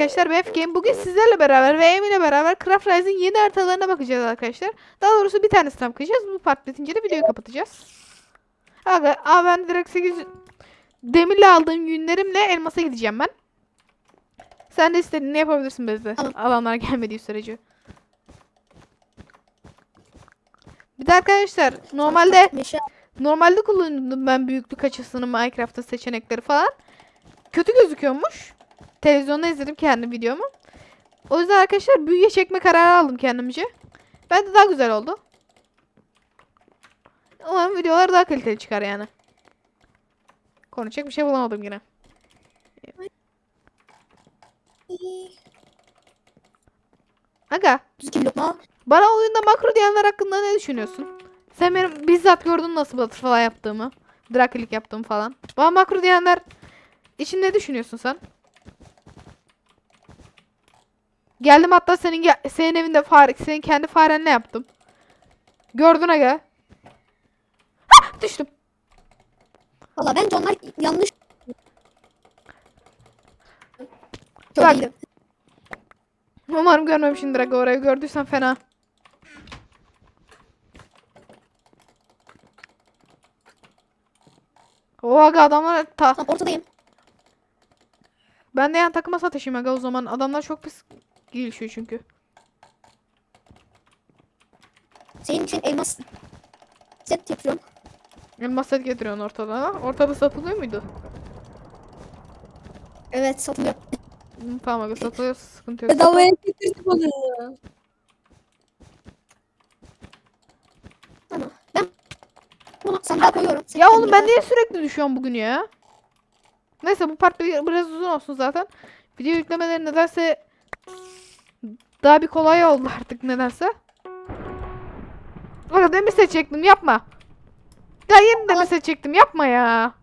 Arkadaşlar BF Game bugün sizlerle beraber ve Emin ile beraber Craft Rise'in yeni haritalarına bakacağız arkadaşlar. Daha doğrusu bir tanesine bakacağız. Bu part bitince de videoyu kapatacağız. Aga, aa ben direkt 8 demirle aldığım günlerimle elmasa gideceğim ben. Sen de istediğini yapabilirsin Bezde. Adamlar gelmediği sürece. Bir de arkadaşlar normalde Meşe. Normalde kullanıyordum ben büyüklük açısını Minecraft'ta seçenekleri falan. Kötü gözüküyormuş. Televizyonda izledim kendi videomu. O yüzden arkadaşlar büyüye çekme kararı aldım kendimce. Ben de daha güzel oldu. Umarım videolar daha kaliteli çıkar yani. Konuşacak bir şey bulamadım yine. Aga bana oyunda makro diyenler hakkında ne düşünüyorsun? Sen benim bizzat gördün nasıl butterfly yaptığımı. Drakilik yaptığımı falan. Bana makro diyenler için ne düşünüyorsun sen? Geldim hatta senin ge- senin evinde fare, senin kendi farenle yaptım. Gördün aga. Hah, düştüm. Valla bence onlar yanlış. Bak. Çok iyiydi. Umarım görmemişsindir aga orayı. Gördüysen fena. O aga adamlar ta ortadayım. Ben de yan takıma sataşayım aga o zaman. Adamlar çok pis gelişiyor çünkü. Senin için elmas set yapıyorum. Elmas set getiriyorsun ortada. Ortada satılıyor muydu? Evet satılıyor. Tamam aga satılıyorsa sıkıntı yok. Bedavaya getirdim onu. Tamam. Ben bunu sandığa koyuyorum. Sen Ya oğlum ben niye sürekli düşüyorum bugün ya? Neyse bu part bir- biraz uzun olsun zaten. Video yüklemeleri nedense daha bir kolay oldu artık nedense. Aga demir seçecektim yapma. Ya yeni demir seçecektim yapma ya.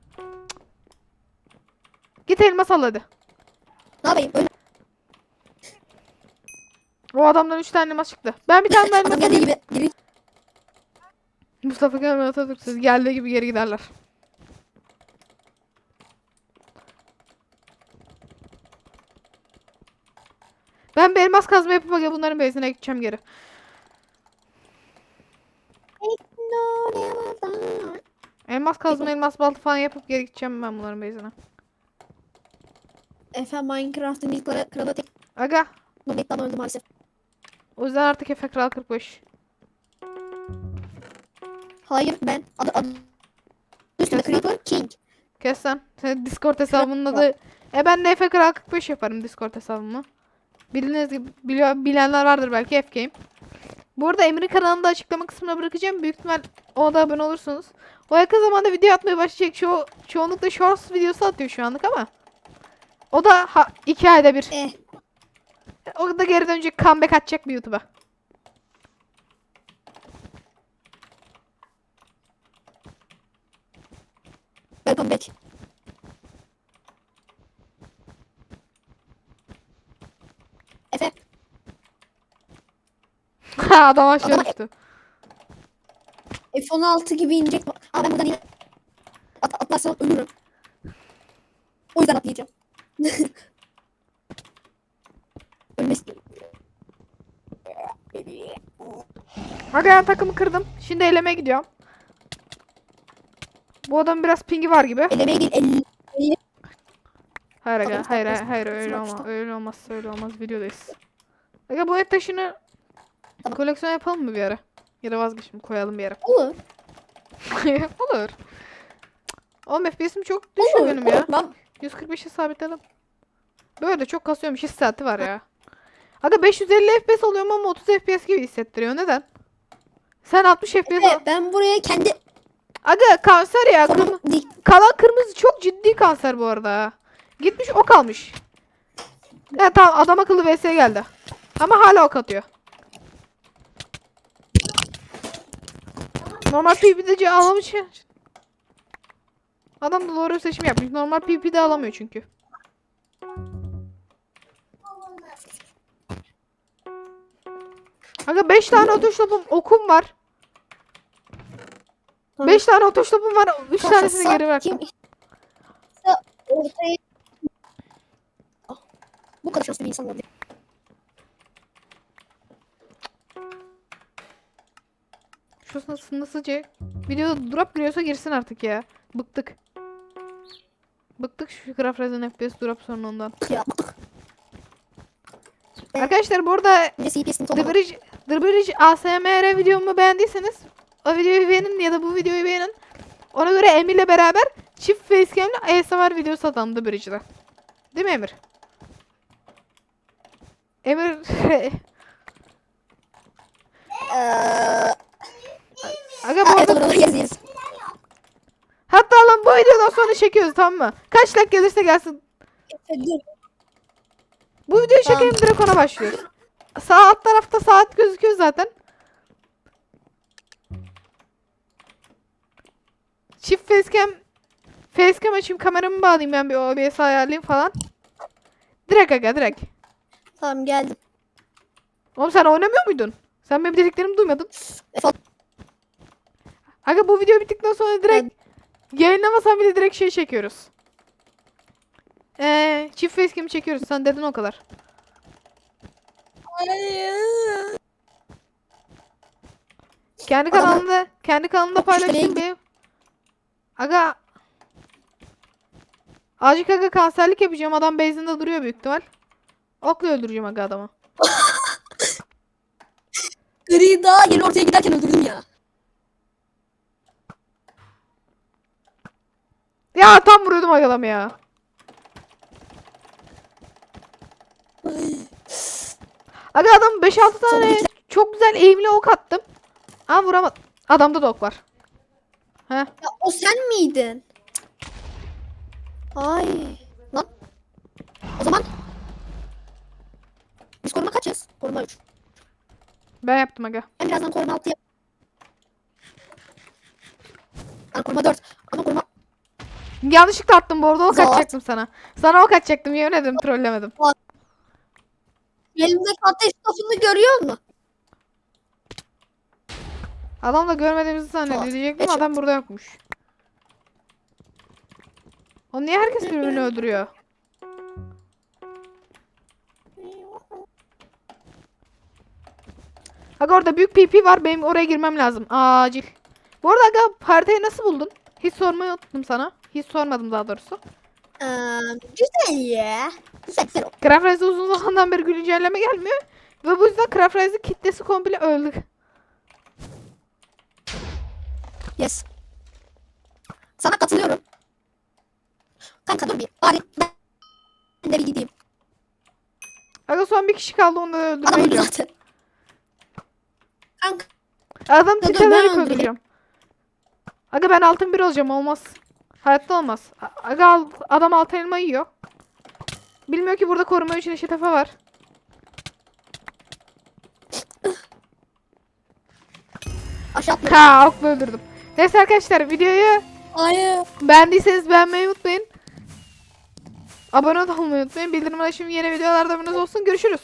Git elmas al hadi. Ne yapayım? Öyle O adamdan 3 tane elmas çıktı. Ben bir tane daha elmas geldiği gibi Mustafa Kemal Atatürk siz geldiği gibi geri giderler. Ben bir elmas kazma yapıp bunların bezine gideceğim geri. Elmas kazma, elmas balta falan yapıp geri gideceğim ben bunların bezine. Efe Minecraft'ın ilk kralı tek Aga, Nobel'den öldü maalesef. o yüzden artık Efe Kral 45. Hayır ben adı adı üstünde Creeper King. Kes sen. Senin Discord hesabının adı... E ben de Efe Kral 45 yaparım Discord hesabımı. Bildiğiniz gibi biliyor, bilenler vardır belki F-Game. Bu arada Emir'in kanalını da açıklama kısmına bırakacağım. Büyük ihtimal ona da abone olursunuz. O yakın zamanda video atmaya başlayacak. Ço çoğunlukla shorts videosu atıyor şu anlık ama. O da ha, iki ayda bir. Eh O da geri dönecek comeback atacak bir YouTube'a. welcome back. Efe Adam aşağı Adama- düştü. F16 gibi inecek. Ama ben buradan in- At atlarsam ölürüm. O yüzden atlayacağım. Ölmesi. Aga takımı kırdım. Şimdi elemeye gidiyorum. Bu adamın biraz pingi var gibi. Elemeye gel. El... Hayır aga, hayır hayır, hayır öyle olmaz, öyle olmaz, öyle olmaz videodayız. Aga bu et taşını Tamam. koleksiyon yapalım mı bir ara? Ya da vazgeçtim koyalım bir yere. Olur. Olur. Oğlum FPS'im çok düşüyor Olur. benim ya. Ben 145'e sabitledim. Böyle çok kasıyormuş his saati var ya. Aga 550 FPS alıyorum ama 30 FPS gibi hissettiriyor. Neden? Sen 60 FPS al. Evet, ben buraya kendi Aga kanser ya. Dik- Kalan kırmızı çok ciddi kanser bu arada. Gitmiş ok almış. Evet tamam adam akıllı vs geldi. Ama hala ok atıyor. Normal PvP'de alamış ya. Adam da doğru seçim yapmış. Normal PvP'de alamıyor çünkü. Aga 5 tane ateş topum okum var. 5 tane ateş topum var. 3 tanesini geri bıraktım. Kim- ortaya Bu kadar şanslı bir insan olabilir. Şu nasıl nasılca video drop giriyorsa girsin artık ya. Bıktık. Bıktık şu Craft Resin FPS drop sorunundan. Ya bıktık. Arkadaşlar bu arada Bir de CPS'in The. Bridge, The Bridge ASMR videomu beğendiyseniz o videoyu beğenin ya da bu videoyu beğenin. Ona göre Emir'le beraber çift facecam'le ASMR videosu The Bridge'de. Değil mi Emir? Emir Eee... Aga bu arada hatta lan bu videodan sonra çekiyoruz tamam mı? Kaç dakika gelirse gelsin. Bu videoyu Tamam. çekelim direkt ona başlıyoruz. Sağ alt tarafta saat gözüküyor zaten. Çift facecam Facecam açayım kameramı bağlayayım ben bir OBS ayarlayayım falan. Direkt aga direkt. Tamam geldim. Oğlum sen oynamıyor muydun? Sen benim dediklerimi duymadın. Aga bu video bittikten sonra direkt yayınlamasam bile direkt şey çekiyoruz. Eee çift facecam çekiyoruz. Sen dedin o kadar. Kendi Adam- kanalında kendi kanalında paylaştım bir. Aga Acık aga kanserlik yapacağım. Adam base'inde duruyor büyük ihtimal. Okla öldüreceğim aga adamı. Gri daha yeni ortaya giderken öldürdüm ya. Ya tam vuruyordum aga adamı ya. Aga adam 5-6 tane çok güzel eğimli ok attım. Ama vuramadım. Adamda da ok var. He. Ya o sen miydin? Ay. Lan. O zaman biz koruma kaçız? Koruma 3. Ben yaptım aga. Ben birazdan koruma 6 yap. Ben koruma 4. Ama koruma Yanlışlıkla attım bu arada ok Zor. atacaktım sana. Sana ok atacaktım yemin ederim trollemedim. elimdeki ateş topunu görüyor musun? Adam da görmediğimizi zannediyor Zor. diyecektim adam burada yokmuş. O niye herkes birbirini öldürüyor? Aga orada büyük PP var benim oraya girmem lazım acil. Bu arada aga haritayı nasıl buldun? Hiç sormayı unuttum sana. Hiç sormadım daha doğrusu. Ee, güzel ya. Güzel güzel. Craft Rise'de uzun zamandan beri güncelleme gelmiyor. Ve bu yüzden Craft Rise'ın kitlesi komple öldü. Yes. Sana katılıyorum. Kanka dur bir. Bari ben de bir gideyim. Aga son bir kişi kaldı onu da Adam öldürmeyi öldü zaten. Adam tipe ben öldüreyim. öldüreceğim. Aga ben altın bir olacağım olmaz. Hayatta olmaz. A- Aga al- adam altın elma yiyor. Bilmiyor ki burada koruma için eşit efe var. Aşağı. Ha okla öldürdüm. Neyse arkadaşlar videoyu Hayır. beğendiyseniz beğenmeyi unutmayın. Abone olmayı unutmayın. Bildirim açın yeni videolarda haberiniz olsun. Görüşürüz.